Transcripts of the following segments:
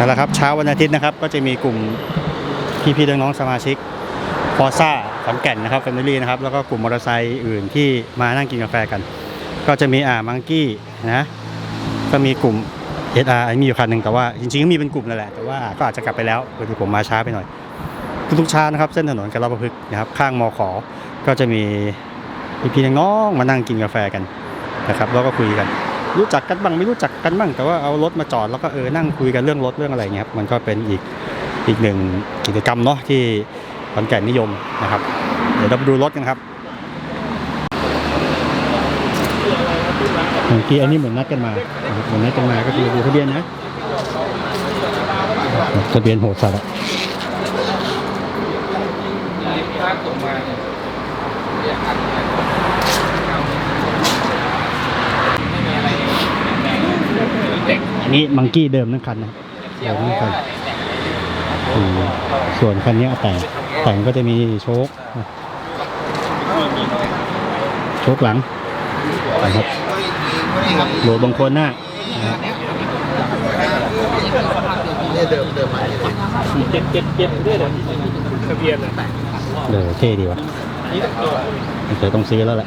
นั่นแหละครับเช้าวันอาทิตย์นะครับก็จะมีกลุ่มพี่ๆน้องๆสมาชิกฟอซ่าขอนแก่นนะครับแฟมิลี่นะครับแล้วก็กลุ่มมอเตอร์ไซค์อื่นที่มานั่งกินกาแฟกัน ก็จะมีอ่ามังกี้นะก็มีกลุ่ม SR มีอยู่คันหนึ่งแต่ว่าจริงๆก็มีเป็นกลุ่มนั่นแหละแต่ว่าก็อาจจะกลับไปแล้วพอดีผมมาช้าไปหน่อย ทุกๆเช้านะครับเส้นถนนกาญจนประพฤกษ์นะครับข้างมอขอก็จะมีพี่ๆน้องๆมานั่งกินกาแฟกันนะครับแล้วก็คุยกัน รู้จักกันบ้างไม่รู้จักกันบ้างแต่ว่าเอารถมาจอดแล้วก็เออนั่งคุยกันเรื่องรถเรื่องอะไรเงี้ยครับมันก็เป็นอีกอีกหนึ่งกิจกรรมเนาะที่ขอนแก่นนิยมนะครับ เดี๋ยวเราไปดูรถกันครับเมื่อกี้อันนี้เหมือนนัดกันมานะครับเหมือนนัดกันมาก็คือดูทะเบียนนะทะเบียนโหดสัตว์ นนี้มังกี้เดิมทั้งคันนะเดิมทั้งคันส่วนคันนี้แต่งแต่งก็จะมีโชคโชคหลังนะครับโหลดบางคนหน้านะเจ็ดเจ็ดเจ็ดด้วยเหรอทะเบียนอะเออเท่ดีวะเดี๋ยวต้องซื้อแล้วแหละ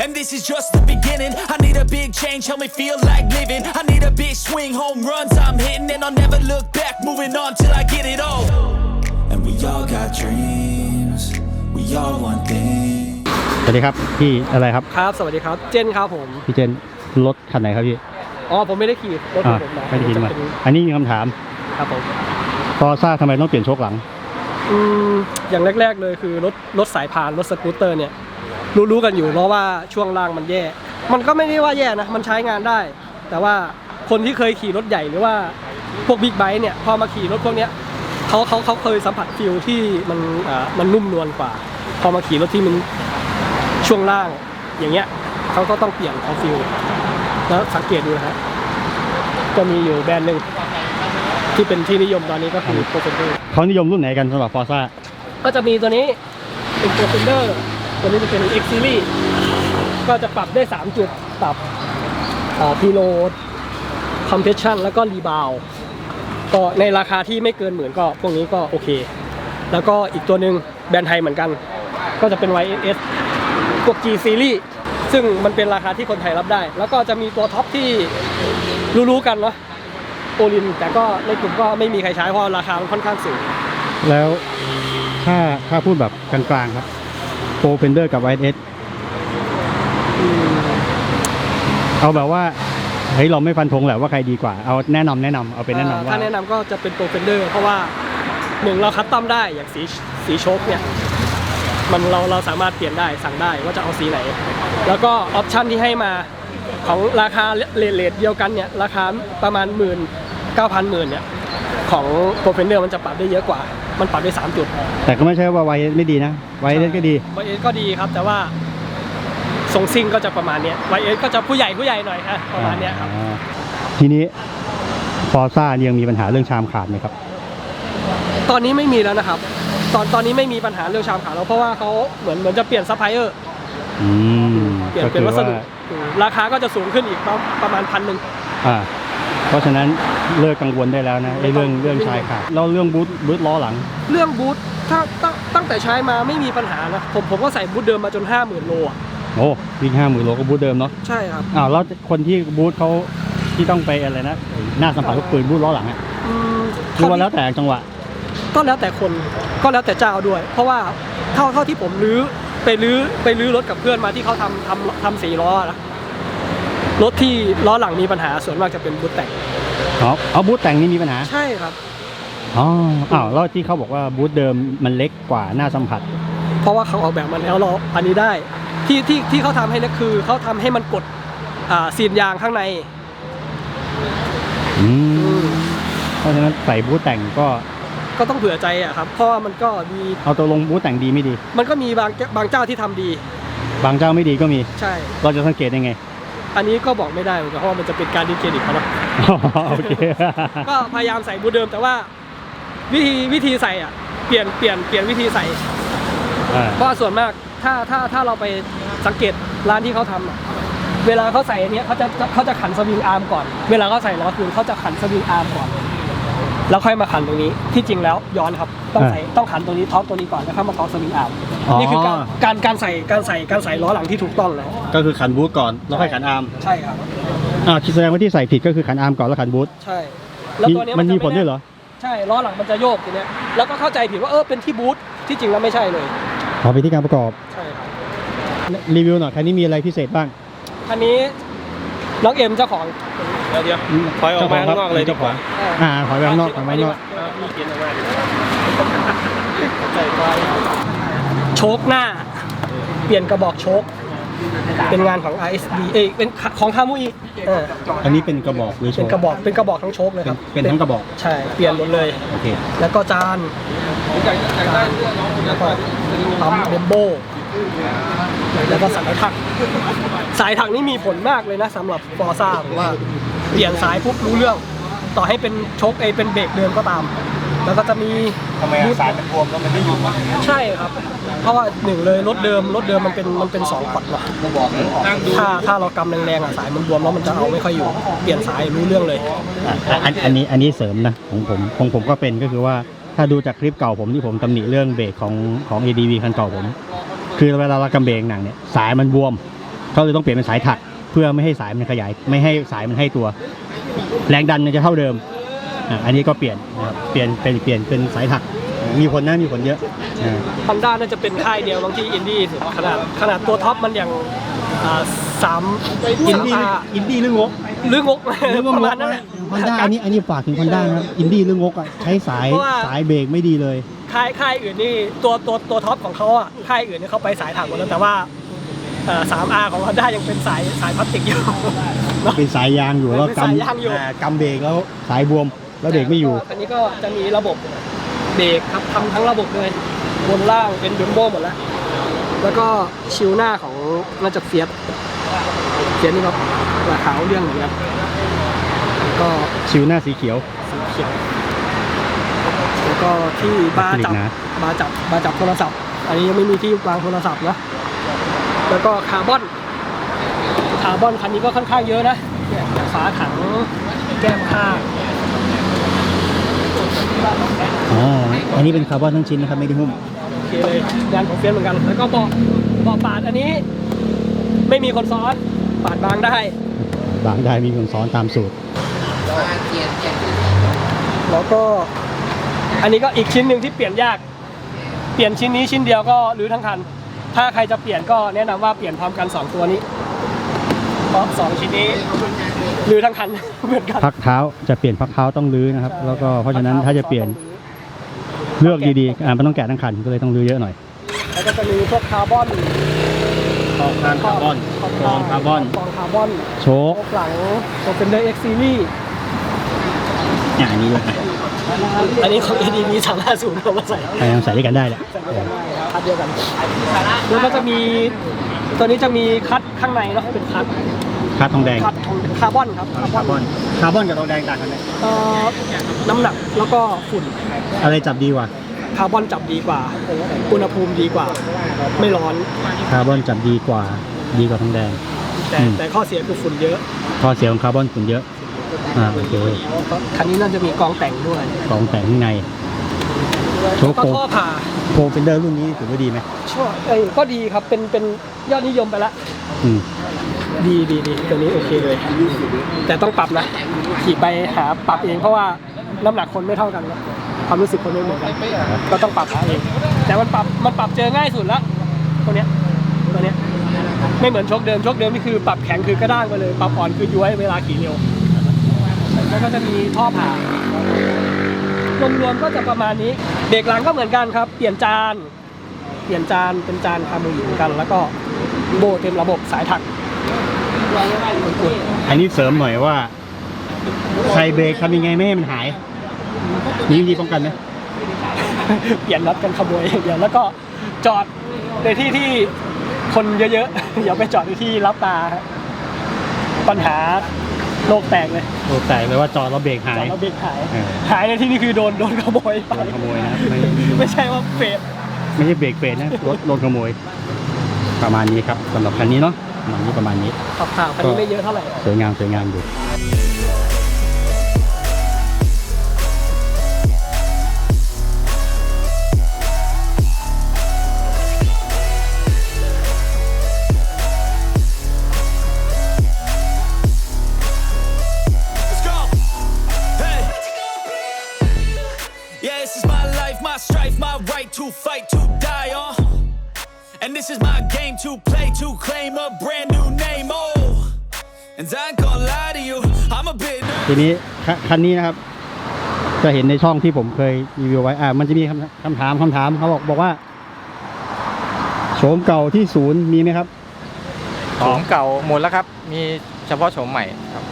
and this is just the beginning. I need a big change, help me feel like living. I need a big swing, home runs I'm hitting, and I'll never look back. Moving on till I get it all. And we all got dreams. We all want things. สวัสดีครับพี่อะไรครับครับ สวัสดีครับ เจนครับผม พี่เจนรถคันไหนครับพี่อ๋อ ผมไม่ได้ขี่รถขอ่าองผมนะไม่ได้กินมาจะเป็นอันนี้มีคำถามครับผมฟอร์ซ่าทำไมต้องเปลี่ยนโชคหลัง อืมอย่างแรก ๆ เลยคือรถรถสายพานรถสกูตเตอร์เนี่ย รู้ๆกันอยู่เพราะว่าช่วงล่างมันแย่ มันก็ไม่ได้ว่าแย่นะ มันใช้งานได้ แต่ว่าคนที่เคยขี่รถใหญ่หรือว่าพวกบิ๊กไบค์เนี่ยพอมาขี่รถพวกเนี้ยเขาเขาเขาเคยสัมผัสฟิลที่มันอ่ามันนุ่มนวลกว่า พอมาขี่รถที่มันช่วงล่างอย่างเงี้ยเขาก็ต้องเปลี่ยนเอาฟิลแล้วสังเกตดูนะฮะก็มีอยู่แบรนด์หนึ่งที่เป็นที่นิยมตอนนี้ก็คือโปรเฟนเดอร์เขานิยมรุ่นไหนกันสำหรับฟอร์ซ่าก็จะมีตัวนี้เป็นตัวฟินเดอร์ ตัวนี้จะเป็น X Series ก็จะปรับได้ 3 จุดปรับพีโลดคอมเพรสชันแล้วก็รีบาวก็ในราคาที่ไม่เกินหมื่นก็พวกนี้ก็โอเค แล้วก็อีกตัวหนึ่งแบรนด์ไทยเหมือนกัน ก็จะเป็น YS พวก G Series ซึ่งมันเป็นราคาที่คนไทยรับได้ แล้วก็จะมีตัวท็อปที่รู้ๆกันเนาะโอลิน แต่ก็ในกลุ่มก็ไม่มีใครใช้เพราะราคามันค่อนข้างสูง แล้วถ้าถ้าพูดแบบกลางๆครับ โปรเฟนเดอร์กับไวเอสเอาแบบว่าเฮ้ยเราไม่ฟันธงแหละว่าใครดีกว่า เอาแนะนำแนะนำเอาเป็นแนะนำอ่าว่าถ้าแนะนำก็จะเป็นโปรเฟนเดอร์ เพราะว่าหนึ่งเราคัสตอมได้อย่างสีสีโชคเนี่ย มันเราเราสามารถเปลี่ยนได้สั่งได้ว่าจะเอาสีไหน แล้วก็ออปชันที่ให้มาของราคาเลทเลทเดียวกันเนี่ย ราคาประมาณหมื่นเก้าพันหมื่นเนี่ย ของโปรเฟนเดอร์มันจะปรับได้เยอะกว่า มันปรับได้ 3 จุดแต่ก็ไม่ใช่ว่าไวเอสไม่ดีนะไวเอสก็ดีวเอสก็ดีครับ แต่ว่าทรงซิ่งก็จะประมาณเนี้ยวเอสก็จะผู้ใหญ่ผู้ใหญ่หน่อยฮะประมาณเนี้ยครับอ่าทีนี้ฟอร์ซ่ายังมีปัญหาเรื่องชามขาดไหมครับ ตอนนี้ไม่มีแล้วนะครับ ตอนตอนนี้ไม่มีปัญหาเรื่องชามขาวแล้วเพราะว่าเขาเหมือนเหมือนจะเปลี่ยนซัพพลายเออร์อืมเปลี่ยนก็เป็นคือวัสว่าดุอืมราคาก็จะสูงขึ้นอีกประประมาณพันหนึ่งอ่า เพราะฉะนั้นเลิกกังวลได้แล้วนะไอ้เรื่องไม่ต้องเรื่องชายขาดแล้วเรื่องบูทบูทล้อหลัง เรื่องบูทถ้าตั้งตั้งแต่ใช้มาไม่มีปัญหานะผมผมก็ใส่บูทเดิมมาจน 5 0,000 โลอะโอ้วิ่งห้าหมื่นโลก็บูทเดิมเนาะใช่ครับอ้าวแล้วคนที่บูธเขาที่ต้องไปอะไรนะไอ้หน้าสัมผัสลูกปืนบูธล้อหลังอะอืมคือว่าแล้วแต่จังหวะ ก็แล้วแต่คนก็แล้วแต่เจ้าด้วย เพราะว่าเท่าเท่าที่ผมรื้อไปรื้อไปรื้อรถกับเพื่อนมาที่เขาทำทำทำสีล้อนะ รถที่ล้อหลังมีปัญหาส่วนมากจะเป็นบูทแต่งอ๋อเอาบูธแต่งนี่มีปัญหาใช่ครับอ๋ออ้าวแล้วที่เขาบอกว่าบูธเดิมมันเล็กกว่าหน้าสัมผัส เพราะว่าเขาออกแบบมาแล้วเราอันนี้ได้ ที่ที่ที่เขาทำให้เนี่ยคือเขาทำให้มันกดอ่าซีนยางข้างในอืมเพราะฉะนั้นใส่บูทแต่งก็ก็ต้องเผื่อใจอะครับ เพราะว่ามันก็มีเอาตัวลงบูทแต่งดีไม่ดี มันก็มีบางบางเจ้าที่ทำดี บางเจ้าไม่ดีก็มีใช่ เราจะสังเกตได้ไง อันนี้ก็บอกไม่ได้เหมือนกันเพราะว่ามันจะเป็นการดิสเครดิตเขาเนาะอ๋อโอเค ก็พยายามใส่บูทเดิมแต่ว่าวิธีวิธีใส่อะเปลี่ยนเปลี่ยนเปลี่ยนวิธีใส่ อ่าเพราะว่าส่วนมากถ้าถ้าถ้าเราไปสังเกตร้านที่เขาทำอะเวลาเขาใส่อันเนี้ยเขาจะเขาจะขันสวิงอาร์มก่อน เวลาเขาใส่ล้อคืนเขาจะขันสวิงอาร์มก่อน แล้วค่อยมาขันตรงนี้ที่จริงแล้วย้อนครับต้องใส่ต้องขันตัวนี้ท็อปตัวนี้ก่อนแล้วค่อยมาท็อปสวิงอาร์มนี่คือการการการใส่การใส่การใส่ล้อหลังที่ถูกต้องนะก็คือขันบูทก่อนแล้วค่อยขันอาร์มใช่ครับ อ่าคิดแสดงว่าที่ใส่ผิดก็คือขันอาร์มก่อนแล้วขันบูทใช่ แล้วตัวเนี้ยมันมีจะผลด้วยเหรอใช่ล้อหลังมันจะโยกทีเนี้ยแล้วก็เข้าใจผิดว่าเออเป็นที่บูทที่จริงแล้วไม่ใช่เลยขอไปที่การประกอบใช่ครับรีวิวหน่อยคันนี้มีอะไรพิเศษบ้าง คันนี้น้องเอ็มเจ้าของเดี๋ยวเดี๋ยวถอยออกมาข้างนอกเลยดีกว่าอ่าถอยไปข้างนอกถอยไปข้างนอกมีเกียร์ออกมาใส่ไฟโชคหน้า เปลี่ยนกระบอกโชคเป็นงานของ RSD เอ้ยเป็นของคามุยเอออันนี้เป็นกระบอกหรือโชเป็นว์กระบอกเป็นกระบอกทั้งโชคเลยครับเป็นทั้งกระบอกใช่เปลี่ยนหมดเลยโอเคแล้วก็จานแล้วก็ปั๊มเบมโบแล้วก็สายถัก สายถักนี่มีผลมากเลยนะสำหรับฟอร์ซ่าผมว่า เปลี่ยนสายปุ๊บรู้เรื่อง ต่อให้เป็นโชคเอยเป็นเบรกเดิมก็ตาม แล้วก็จะมีทำไมสายมันบวมแล้วมันไม่อยู่ใช่ครับ เพราะว่าหนึ่งเลยรถเดิมรถเดิมมันเป็นมันเป็นสองพอร์ตว่ะถ้าถ้าเรากำแรงๆอะสายมันบวมแล้วมันจะเอาไม่ค่อยอยู่ เปลี่ยนสายรู้เรื่องเลยอะอันอันนี้อันนี้เสริมนะของผมของผมก็เป็นก็คือว่าถ้าดูจากคลิปเก่าผมที่ผมตำหนิเรื่องเบรกของของ ADV คันเก่าผม คือเวลาเรากำเบรกหนังเนี่ยสายมันบวมเขาเลยต้องเปลี่ยนเป็นสายถัก เพื่อไม่ให้สายมันขยาย ไม่ให้สายมันให้ตัว แรงดันมันจะเท่าเดิมอะอันนี้ก็เปลี่ยนนะครับเปลี่ยนเป็นเปลี่ยนเป็นสายถักมีผลนะมีผลเยอะอ่าฮอนด้าน่าจะเป็นค่ายเดียวบางที่อินดี้สุดขนาดขนาดตัวท็อปมันอย่างอ่าสามอินสามดี้อาอินดี้หรืองกหรืองกหรือว่าประงมากณนั้นแหละฮอนด้าอันนี้อันนี้ฝากถึงฮอนด้านะครับอินดี้หรืองกอะใช้สายเพราะว่าสายเบรกไม่ดีเลยค่ายค่ายอื่นนี่ตัวตัวตัวท็อปของเขาอะค่ายอื่นนี่เขาไปสายถังหมดแล้วแต่ว่า สามอาร์ของฮอนด้ายังเป็นสายสายพลาสติกอยู่เนอะ เป็นสายยางอยู่แล้วเป็นสายยางอยู่ กำอ่ากำเบรกแล้วสายบวมแล้วเบรกไม่อยู่อันนี้ก็จะมีระบบเบรกครับทำทั้งระบบเลยบนล่างเป็นดุมโบหมดแล้ว แล้วก็ชิวหน้าของน่าจะเฟียสเฟียสนี่ครับราคาเอาเรื่องเหมือนกันแล้วก็ชิวหน้าสีเขียว สีเขียวแล้วก็ที่บาร์จับพลาสติกนะ บาร์จับบาร์จับโทรศัพท์ อันนี้ยังไม่มีที่วางโทรศัพท์นะ แล้วก็คาร์บอน คาร์บอนคันนี้ก็ค่อนข้างเยอะนะเนี่ยฝาถังแก้มข้างอ๋ออันนี้เป็นคาร์บอนทั้งชิ้นนะครับไม่ได้หุ้มโอเคเลยงานของเฟียสเหมือนกัน แล้วก็เบาะเบาะปาดอันนี้ ไม่มีคนซ้อนปาดบางได้บางได้มีคนซ้อนตามสูตร แล้วก็อันนี้ก็อีกชิ้นหนึ่งที่เปลี่ยนยาก เปลี่ยนชิ้นนี้ชิ้นเดียวก็รื้อทั้งคัน ถ้าใครจะเปลี่ยนก็แนะนำว่าเปลี่ยนพร้อมกันสองตัวนี้เพราะสองชิ้นนี้รื้อทั้งคัน เหมือนกันพักเท้าจะเปลี่ยนพักเท้าต้องรื้อนะครับ แล้วก็เพราะฉะนั้นถ้าจะเปลี่ยนเลือกดีๆอ่ามันต้องแกะทั้งคันก็เลยต้องรื้อเยอะหน่อย แล้วก็จะมีพวกคาร์บอนขอบคานคาร์บอนขอบกรองคาร์บอนกรองคาร์บอนโชคโอ๊กหลังโปรเฟนเดอร์เอ็กซ์ซีรีส์อย่างนี้เลยอันนี้ของ ADB สามห้าศูนย์เอามาใส่พยายามใส่ด้วยกันได้แหละ ใส่ด้วยกันได้ครับคัดเดียวกัน แล้วก็จะมีตัวนี้จะมีคัดข้างในเนาะเป็นคัดคาร์ทองแดงคัดของคาร์บอนครับคาร์บอนคาร์บอนกับทองแดงต่างกันไหมเอ่อน้ำหนักแล้วก็ฝุ่นอะไรจับดีกว่าคาร์บอนจับดีกว่าอุณหภูมิดีกว่า ไม่ร้อน คาร์บอนจับดีกว่า ดีกว่าทองแดง แต่อืม แต่ข้อเสียคือฝุ่นเยอะข้อเสียของคาร์บอนฝุ่นเยอะอ่าโอเคคันนี้น่าจะมีกองแต่งด้วยกองแต่งข้างใน โชแล้วว์ก็โคท่อผ่าโปรเฟนเดอร์รุ่นนี้ถือว่าดีไหมช่วเอ้ยก็ดีครับเป็นเป็นยอดนิยมไปละอืมดีดีดีตัวนี้โอเคเลย แต่ต้องปรับนะขี่ไปหาปรับเองเพราะว่าน้ำหนักคนไม่เท่ากันนะความรู้สึกคนไม่เหมือนกันก็ต้องปรับหาเองแต่มันปรับมันปรับเจอง่ายสุดละตัวเนี้ยตัวเนี้ยไม่เหมือนชกเดิมชกเดิมนี่คือปรับแข็งคือกระด้างไปเลย ปรับอ่อนคือย้วยเวลาขี่เร็วแล้วก็จะมีท่อผ่า รวมๆก็จะประมาณนี้ เบรกหลังก็เหมือนกันครับ เปลี่ยนจาน เปลี่ยนจานเป็นจานคาร์บูเหมือนกัน แล้วก็โบเต็มระบบสายถักอันนี้เสริมหน่อยว่า ใส่เบรกทำยังไงไม่ให้มันหายมีวิธีป้องกันไหมเปลี่ยนนัดกันขโมยอย่างเดียวแล้วก็จอดในที่ที่คนเยอะๆอย่าไปจอดในที่รับตาฮะปัญหา โลกแตกเลยโอ้แต่เลยว่าจอดเราเบรกหาจอย ดแล้วเบรกหายเออ หายในที่นี้คือโดนโดนขโมยไปโดนขโมยนะครับไม่ไม่ใช่ว่าเฟดไม่ใช่เบรกเฟรนะรถโดนขโมย ประมาณนี้ครับสำหรับคันนี้เนาะประมาณนี้ประมาณนี้ ขับข่าวคันนี้ไม่เยอะเท่าไหร่ สวยงามสวยงามอยู่ to fight, to die on. And this is my game to play, to claim a brand new name. Oh, and I ain't gonna lie to you, I'm a bit nervous. ทีนี้คคันนี้นะครับ จะเห็นในช่องที่ผมเคยรีวิวไว้อ่ามันจะมีคำคำถามคำถามเขาบอกบอกว่าโฉมเก่าที่ศูนย์มีไหมครับโฉมเก่าหมดแล้วครับ มีเฉพาะโฉมใหม่ครับ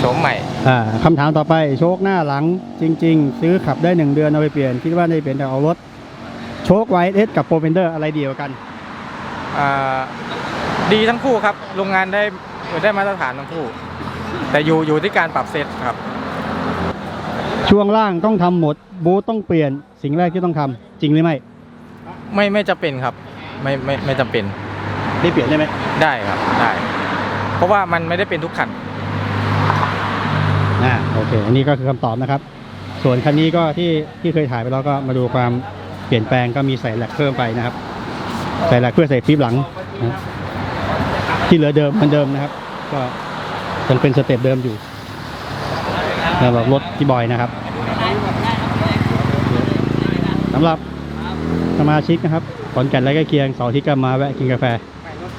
โฉมใหม่ อ่าคำถามต่อไปโชคหน้าหลังจริง ๆ ซื้อขับได้หนึ่งเดือนเอาไปเปลี่ยน คิดว่าได้เปลี่ยนแต่เอารถ โชคไวเอสกับโปรเฟนเดอร์อะไรดีกว่ากัน อ่าดีทั้งคู่ครับ โรงงานได้ได้มาตรฐานทั้งคู่ แต่อยู่อยู่ที่การปรับเซตครับ ช่วงล่างต้องทำหมด บูธต้องเปลี่ยนสิ่งแรกที่ต้องทำจริงหรือไม่ ไม่ไม่จะเป็นครับ ไม่ไม่ไม่จำเป็นได้เปลี่ยนได้ไหมได้ครับได้ เพราะว่ามันไม่ได้เป็นทุกคันอ่า โอเค อันนี้ก็คือคำตอบนะครับ ส่วนคันนี้ก็ที่ที่เคยถ่ายไปแล้วก็มาดูความเปลี่ยนแปลงก็มีใส่แหลกเพิ่มไปนะครับ ใส่แหลกเพื่อใส่ฟิปหลังนะที่เหลือเดิมเหมือนเดิมนะครับ ก็ยังเป็นสเต็ปเดิมอยู่สำหรับรถที่บอยนะครับสำหรับสมาชิกนะครับขอนแก่นและใกล้เคียงเสาร์อาที่ก็มาแวะกินกาแฟ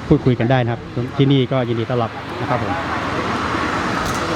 พูดคุยกันได้นะครับ ที่นี่ก็ยินดีต้อนรับนะครับผม